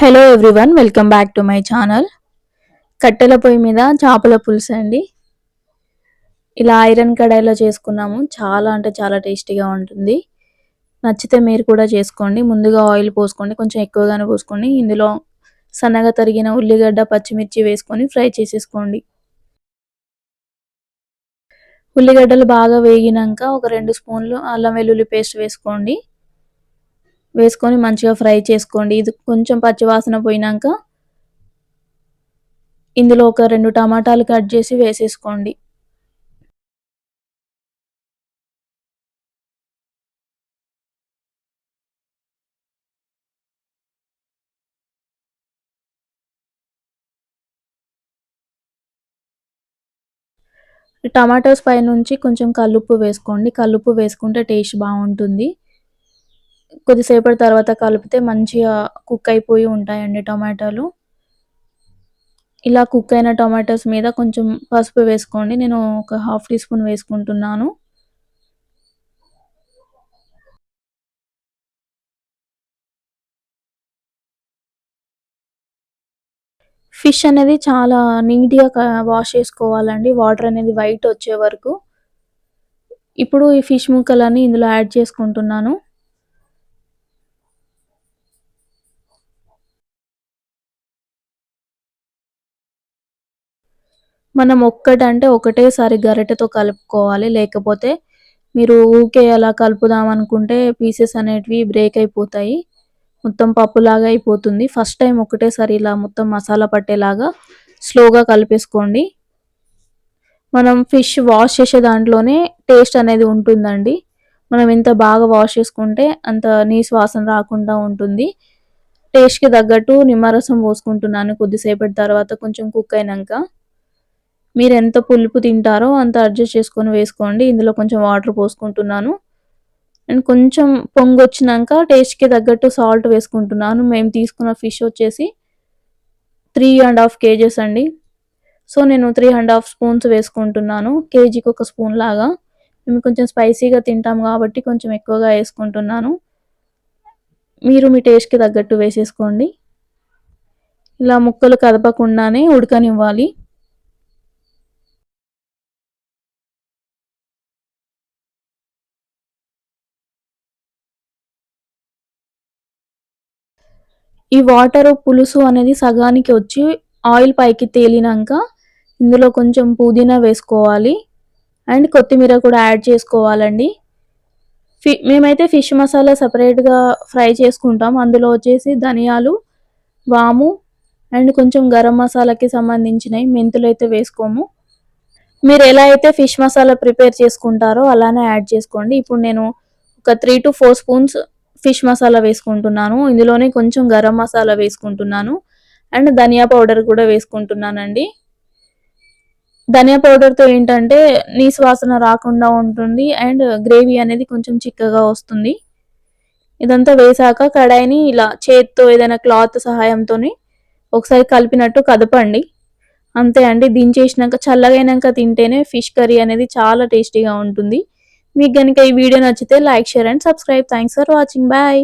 Hello everyone welcome back to my channel కట్టెల పొయ్యి మీద చేపల పులుసు అండి. ఇలా ఐరన్ కడాయిలో చేసుకున్నాము. చాలా అంటే చాలా టేస్టీగా ఉంటుంది. నచ్చితే మీరు కూడా చేసుకోండి. ముందుగా ఆయిల్ పోసుకోండి. కొంచెం ఎక్కువగానే పోసుకోండి ఇందులో సన్నగా తరిగిన ఉల్లిగడ్డ పచ్చిమిర్చి వేసుకొని ఫ్రై చేసేసుకోండి. ఉల్లిగడ్డలు బాగా వేగినాక ఒక రెండు స్పూన్లు అల్లం వెల్లుల్లి పేస్ట్ వేసుకోండి. వేసుకొని మంచిగా ఫ్రై చేసుకోండి. ఇది కొంచెం పచ్చివాసన పోయినాక ఇందులో ఒక రెండు టమాటాలు కట్ చేసి వేసేసుకోండి. టమాటోస్ పైనుంచి కొంచెం కల్లుప్పు వేసుకోండి. కల్లుప్పు వేసుకుంటే టేస్ట్ బాగుంటుంది. కొద్దిసేపటి తర్వాత కలిపితే మంచిగా కుక్ అయిపోయి ఉంటాయండి టమాటాలు. ఇలా కుక్ అయిన టమాటోస్ మీద కొంచెం పసుపు వేసుకోండి. నేను ఒక హాఫ్ టీ స్పూన్ వేసుకుంటున్నాను. ఫిష్ అనేది చాలా నీట్గా వాష్ చేసుకోవాలండి. వాటర్ అనేది వైట్ వచ్చే వరకు. ఇప్పుడు ఈ ఫిష్ ముక్కలన్నీ ఇందులో యాడ్ చేసుకుంటున్నాను. మనం ఒక్కటంటే ఒకటేసారి గరిటెతో కలుపుకోవాలి. లేకపోతే మీరు ఊకే అలా కలుపుదాం అనుకుంటే పీసెస్ అనేటివి బ్రేక్ అయిపోతాయి. మొత్తం పప్పులాగా అయిపోతుంది. ఫస్ట్ టైం ఒకటేసారి ఇలా మొత్తం మసాలా పట్టేలాగా స్లోగా కలిపేసుకోండి. మనం ఫిష్ వాష్ చేసే దాంట్లోనే టేస్ట్ అనేది ఉంటుందండి. మనం ఎంత బాగా వాష్ చేసుకుంటే అంత నీసు వాసన రాకుండా ఉంటుంది. టేస్ట్కి తగ్గట్టు నిమ్మరసం పోసుకుంటున్నాను కొద్దిసేపటి తర్వాత కొంచెం కుక్ అయినాక. మీరు ఎంత పులుపు తింటారో అంత అడ్జస్ట్ చేసుకొని వేసుకోండి. ఇందులో కొంచెం వాటర్ పోసుకుంటున్నాను. అండ్ కొంచెం పొంగు వచ్చినాక టేస్ట్కి తగ్గట్టు సాల్ట్ వేసుకుంటున్నాను. మేము తీసుకున్న ఫిష్ వచ్చేసి త్రీ అండ్ హాఫ్ కేజెస్ అండి. సో నేను త్రీ అండ్ హాఫ్ స్పూన్స్ వేసుకుంటున్నాను. కేజీకి ఒక స్పూన్ లాగా. మేము కొంచెం స్పైసీగా తింటాం కాబట్టి కొంచెం ఎక్కువగా వేసుకుంటున్నాను. మీరు మీ టేస్ట్కి తగ్గట్టు వేసేసుకోండి. ఇలా ముక్కలు కదపకుండానే ఉడకనివ్వాలి. ఈ వాటర్ పులుసు అనేది సగానికి వచ్చి ఆయిల్ పైకి తేలినాక ఇందులో కొంచెం పుదీనా వేసుకోవాలి. అండ్ కొత్తిమీర కూడా యాడ్ చేసుకోవాలండి. ఫి మేమైతే ఫిష్ మసాలా సపరేట్గా ఫ్రై చేసుకుంటాం. అందులో వచ్చేసి ధనియాలు వాము అండ్ కొంచెం గరం మసాలాకి సంబంధించినవి మెంతులు అయితే వేసుకోము. మీరు ఎలా అయితే ఫిష్ మసాలా ప్రిపేర్ చేసుకుంటారో అలానే యాడ్ చేసుకోండి. ఇప్పుడు నేను ఒక three to four spoons fish masala వేసుకుంటున్నాను. ఇందులోనే కొంచెం గరం మసాలా వేసుకుంటున్నాను. అండ్ ధనియా పౌడర్ కూడా వేసుకుంటున్నానండి. ధనియా పౌడర్తో ఏంటంటే నీ వాసన రాకుండా ఉంటుంది అండ్ గ్రేవీ అనేది కొంచెం చిక్కగా వస్తుంది. ఇదంతా వేసాక కడాయిని ఇలా చేత్తో ఏదైనా క్లాత్ సహాయంతో ఒకసారి కలిపినట్టు కదపండి. అంతే అండి. దించేసినాక చల్లగైనాక తింటేనే ఫిష్ కర్రీ అనేది చాలా టేస్టీగా ఉంటుంది. మీకు కనుక ఈ వీడియో నచ్చితే like share and subscribe. Thanks for watching bye